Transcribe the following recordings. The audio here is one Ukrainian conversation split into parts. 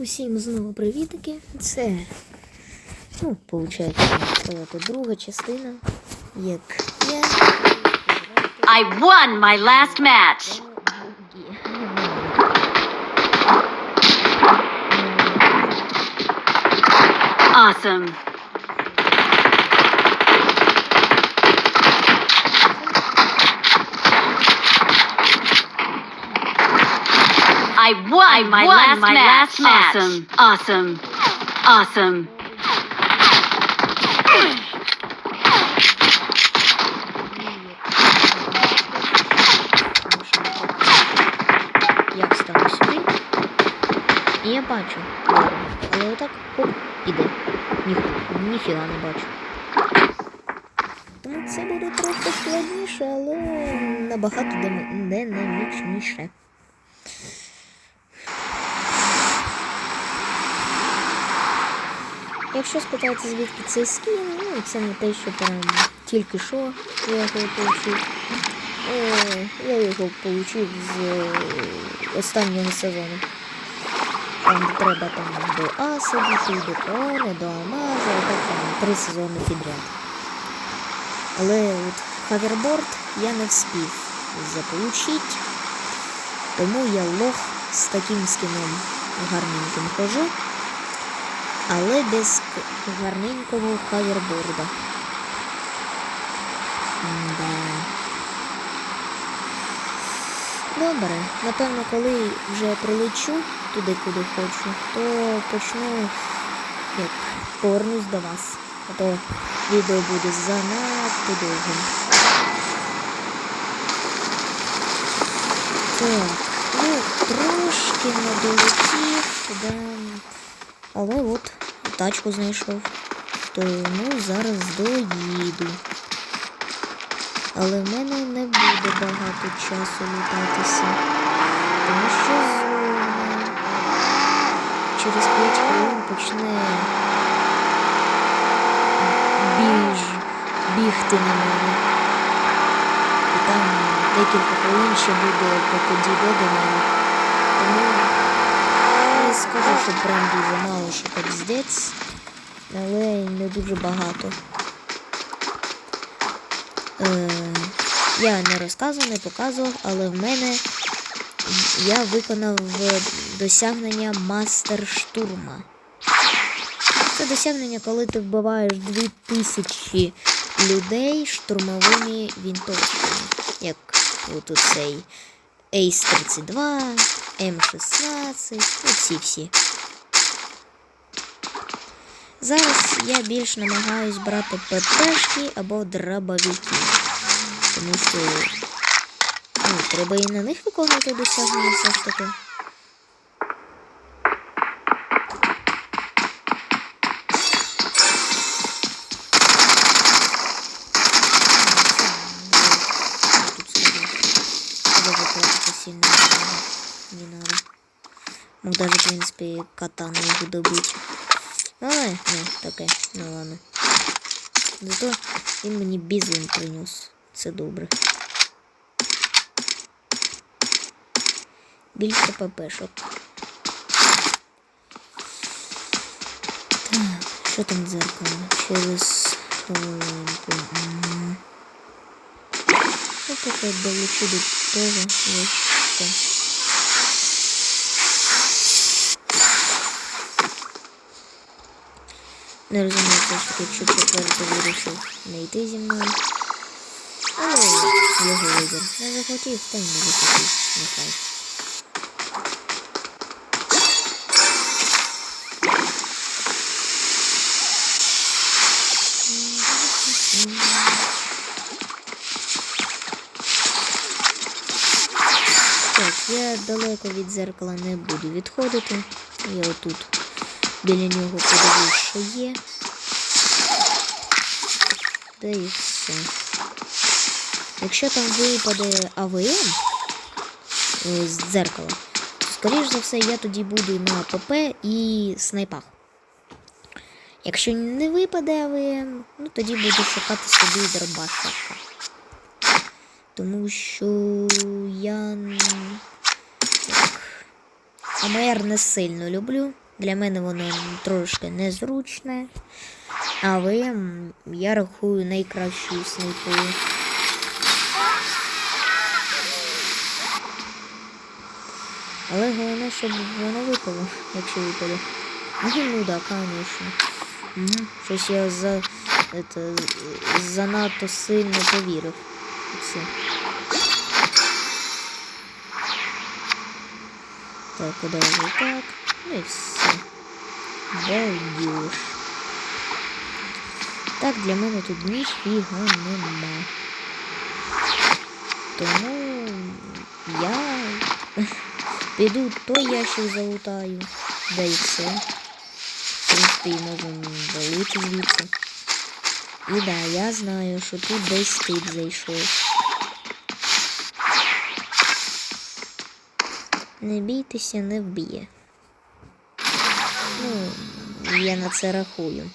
Усім знову привітики. Це, ну, виходить, друга частина, як я. I won my last match. Awesome. I won my, last, match. Awesome. Awesome. Awesome. Я встану сюди. І я бачу. Але отак хоп, іде. Ні, ніфіга не бачу. Тому це буде трошки складніше, але набагато дем- Якщо спитаєте, звідки цей скін, ну це не те, що прям тільки що я його отримав. Е, я його отримав з е, останнього сезону. Там треба там до Аса до Крони, до Амаза, так там три сезони підряд. Але от хаверборд я не вспів заполучити, тому я лох з таким скіном гарненьким хожу, але без гарненького хаверборда. Да. Добре, напевно, коли вже прилечу туди, куди хочу, то почну як повернусь до вас. А то відео буде занадто довгим. Так, ну, трошки не долетів, да. Але от тачку знайшов. То ну зараз доїду. Але в мене не буде багато часу літатися. Тому що зона через 5 хвилин почне біж, бігти на мене. І там декілька хвилин ще буде, поки дійде до мене. Тому скажу, що прям дуже мало, що так здець, але не дуже багато. Е, я не розказував, не показував, але в мене я виконав досягнення мастер штурма. Це досягнення, коли ти вбиваєш 2000 людей штурмовими вінтовками. Як от цей Ace 32, М16, оці всі. Зараз я більш намагаюсь брати ППшки або дробовики. Тому що ну, треба і на них виконувати досягнення все ж таки. Принципе, катану его добыть. Але, не, таке, ну ладно. Зато він мені бізлин приніс. Це добре. Більше ППшок. Так, що там дзеркало? Через хвилинку. М. Ну, поки долечу до того, я ще. Не розумію, що четвертий вирішив не йти зі мною. Але його вибір. Не захотів, та й не захотів. Нехай. Так, я далеко від зеркала не буду відходити. Я отут біля нього подивлюсь, що є. Та і все. Якщо там випаде АВМ е, з дзеркала, то скоріш за все я тоді буду на ПП і снайпах. Якщо не випаде АВМ, ну тоді буду шукати собі дробашака. Тому що я як, АМР не сильно люблю. Для мене воно трошки незручне. Але я рахую найкращою снайпою. Але головне, щоб воно випало, якщо випаде. Ну, да, конечно. Угу. Щось я за, это, занадто сильно повірив. Це. Так, одразу так. Ну і все. Балдеж. Так, для мене тут ніфіга нема. Тому я піду той ящик залутаю. Да і все. В принципі, можемо валити звідси. І да, я знаю, що тут десь тип зайшов. Не бійтеся, не вб'є. Я на це рахую.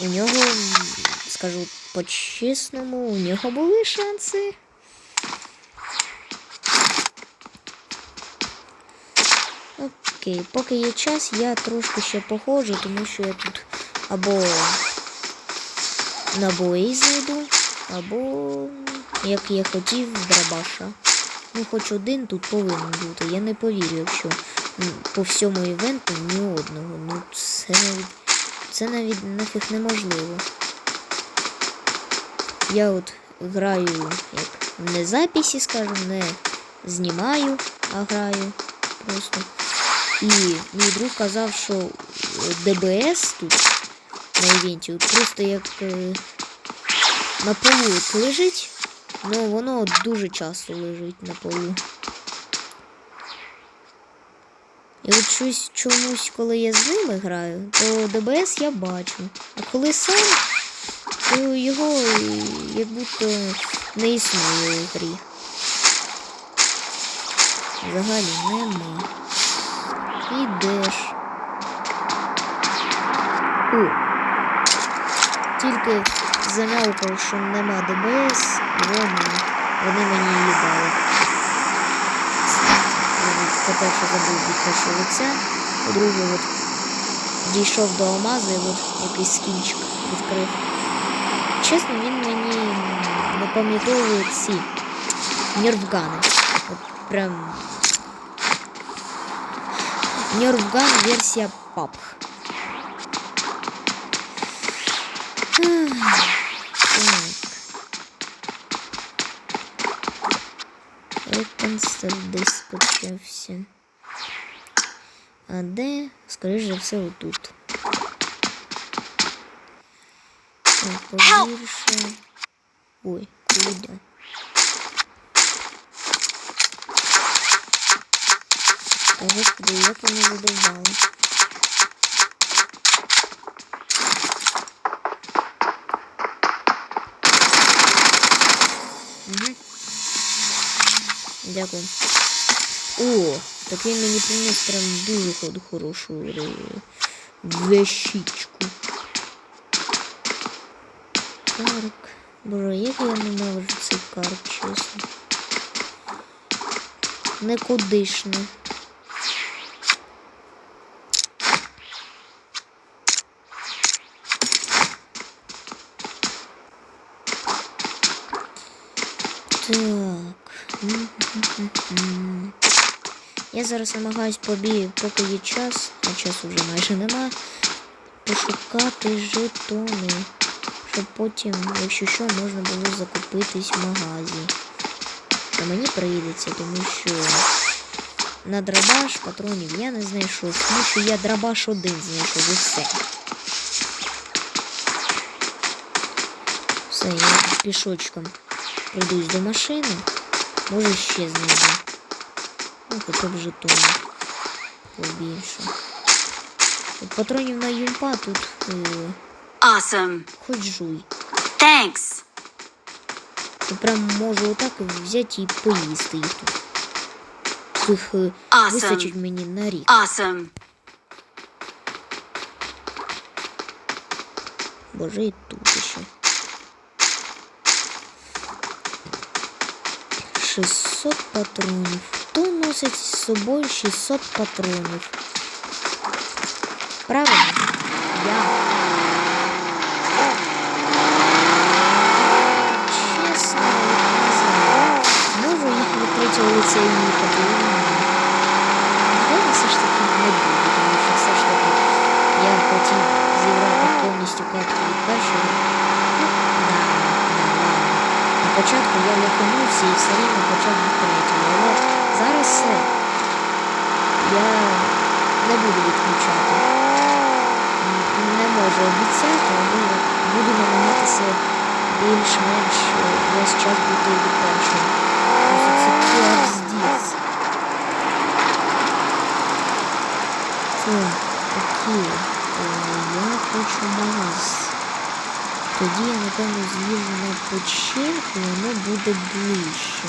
У, нього, скажу по-чесному, у нього були шанси. Окей, поки є час, я трошки ще походжу, тому що я тут або набої знайду, або, як я хотів, дробаша. Ну, хоч один тут повинен бути. Я не повірю, якщо по всьому івенту ні одного. Ну, це це навіть нафіг неможливо. Я от граю як не записі, скажімо, не знімаю, а граю просто. І мій друг казав, що е, ДБС тут на івенті просто як е, на полу лежить, ну воно дуже часто лежить на полу. І от щось чомусь, коли я з ними граю, то ДБС я бачу. А коли сам, то його як будто не існує у грі. Взагалі нема. Ідеш. О. Тільки замявкав, що нема ДБС, вони, вони мені її дали. Я, По-перше, забув від першого лиця. По-друге, от дійшов до алмазу і от якийсь скінчик відкрив. Чесно, він мені напам'ятовує ці нервгани. От прям Нервган версия пап. А де, скоріш за все, отут. Так, побільше. Ой, куди? Та господи, як вони задовбали. Дякую. О, так він мені приніс прям дуже хорошу е, вещичку. Карк. Боже, як я ненавиджу цей карк, чесно. Некудишне. Так. Я зараз намагаюсь побігти, поки є час, а часу вже майже нема. Пошукати жетони, щоб потім, якщо що, можна було закупитись в магазі. А мені прийдеться, тому що на драбаш патронів я не знайшов, тому що я драбаш один знайшов і все. Все, я пішочком пройдусь до машини. Може ще знайду. Ну, хоча б жетони побільше. От патронів на юмпа тут е, Awesome. хоч жуй. Thanks. Я прям можу отак взяти і поїсти їх тут. Їх е, Awesome. вистачить мені на рік. Awesome. Боже, і тут ще. 600 патронів. Хто носить з собою 600 патронів? Правильно? Я. Чесно, от не знаю. Можу їх відкрити у лице і патрони. Напевно, все ж таки не буду, тому що все ж таки я хотів зіграти повністю катку від першого. Ну, да, да, ладно. На початку я лоханувся і все рівно почав від третього. Зараз все. Я не буду відключати. Не можу обіцяти, але буду намагатися більш-менш е, весь час бути від першого. Це піздець. Так, окей. Я хочу магаз. Тоді я, напевно, з'їжджу на починку, воно буде ближче.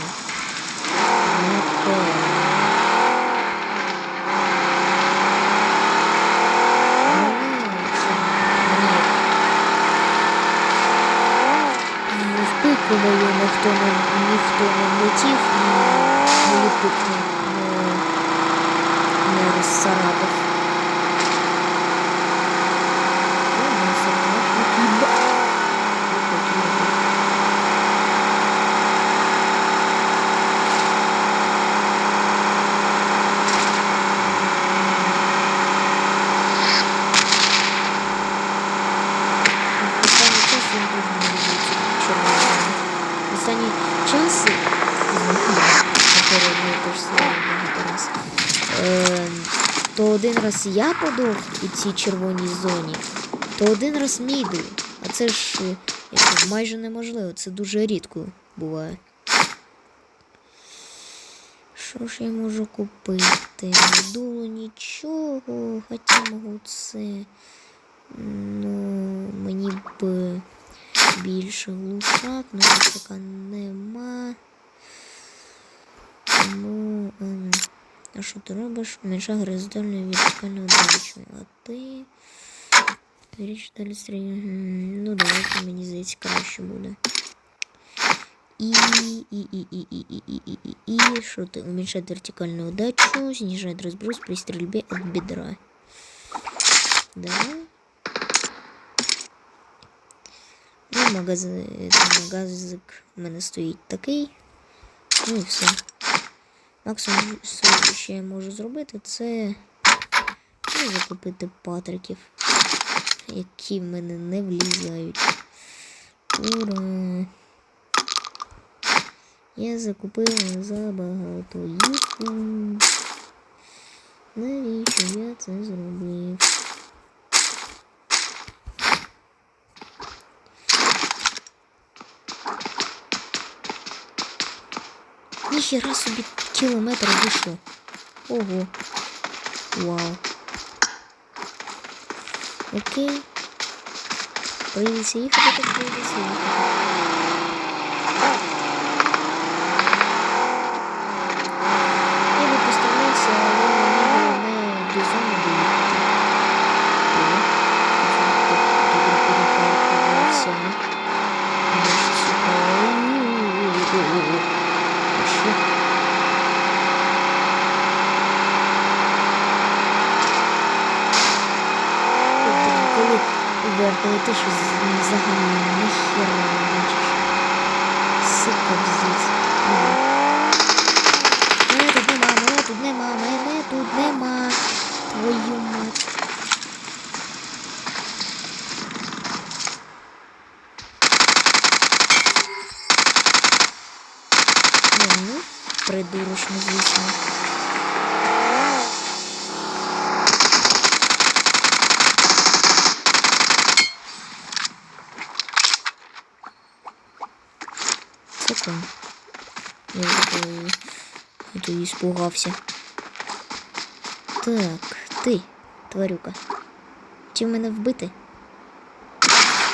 Впикували, ніхто ни ніхто не влетів, ні, ні ни не, не розцарапав. Один раз я подох у цій червоній зоні, то один раз мій був. А це ж е, майже неможливо, це дуже рідко буває. Що ж я можу купити? Не дуло нічого, хоча можу це. Ну, мені б більше глушак, ну така нема. Тому. А, ну. а що ти робиш? Менша горизонтальну вертикальну удачу. А ти. Річ далі стрій. Ну, давайте, мені здається, краще буде. И, и, и, и, и, и, и, и, и, и, что ты уменьшает вертикальную удачу, снижает разброс при стрельбе от бедра. Давай. Ну, магаз... это магазик у мене стоїть такий. Ну і все. Максимум, що я можу зробити, це ну, закупити патриків, які в мене не влізають. Ура! Я закупила забагато їху. Навіщо я це зробив? Ніхіра собі кілометр вийшло. Ого. Вау. Окей. Прийдеться їхати, так прийдеться їхати. Я би поставився, але мені головне до зони доїхати. О, так добре перепаркувався. Значить, сука. О-о-о. А що? От, блін, Коли вверх летиш, з- взагалі ніхера не бачиш. Сука. Ого. Мене тут нема, мене тут нема, мене тут нема. Твою мать. Ну, придурочно, звісно. Чекай. Я, я то. Так, ты, тварюка. Чем мене вбити?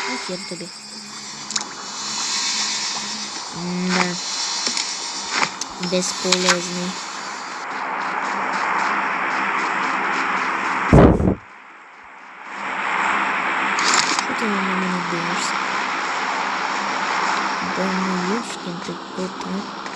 Нахер тобі. Да. Бесполезний. Fortnite.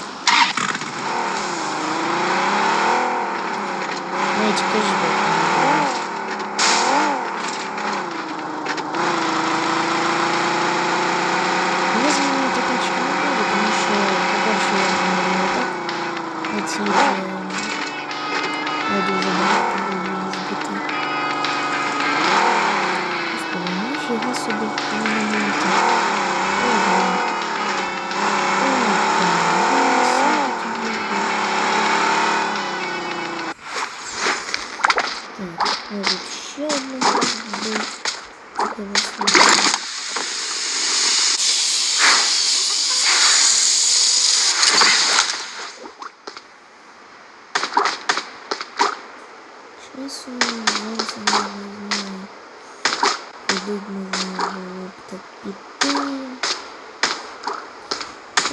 Куди можна так піти.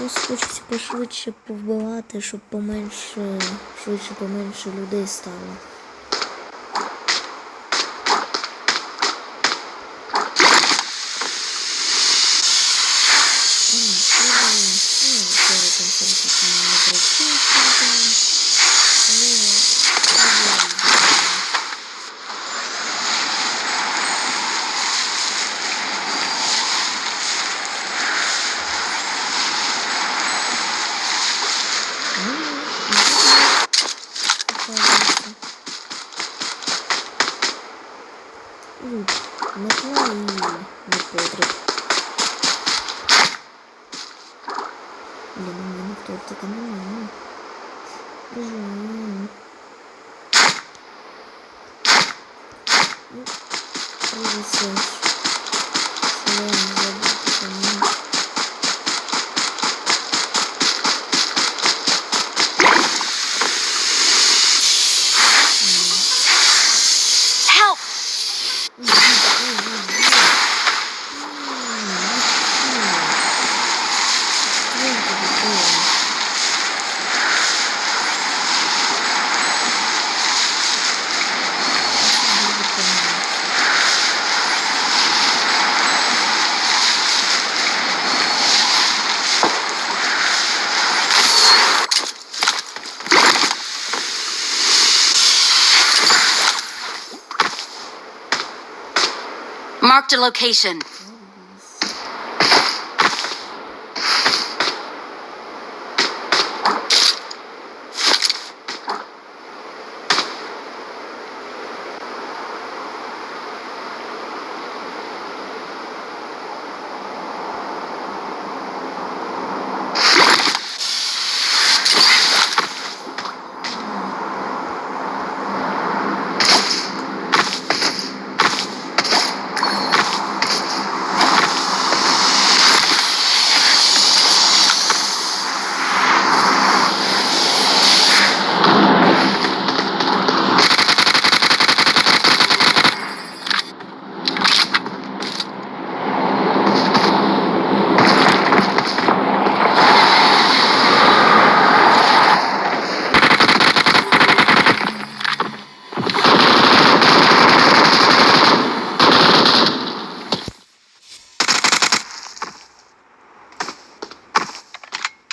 Ось хочеться пошвидше повбивати, щоб поменше, швидше поменше людей стало. М, треба, ну, вчора там все не працює, там, але треба Ну, оказывается. Лук, метла и непотреб. Блин, у меня кто-то там не Бежим. Ну, придется шлем location.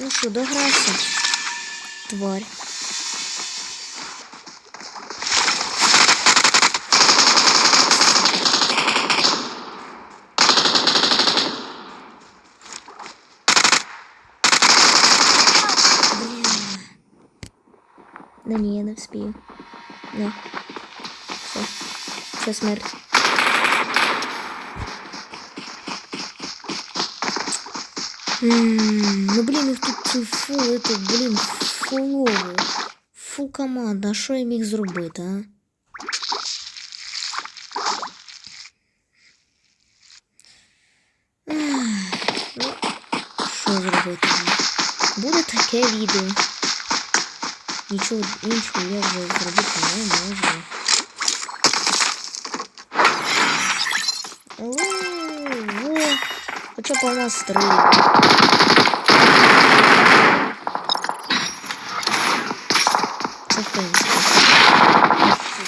Ну що, догрався? Тварь. Да не, ну я не вспію. Не. Все. Це смерть. Ну блін, їх тут фу, это, блін, фулово. Фу команда, а що я міг зробити, а? Ех, Ну, що зробити? Буде таке відео. Нічого іншого я вже зробити не можу. Але, во, хоча б у нас. Це в принципі.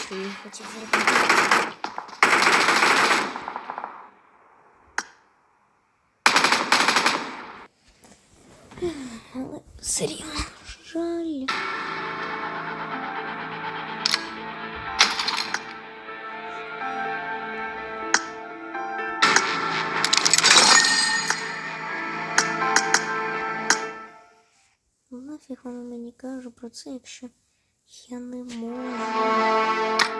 Що я хотів зробити. Але все рівно Нафіг воно мені каже про це, якщо я не можу.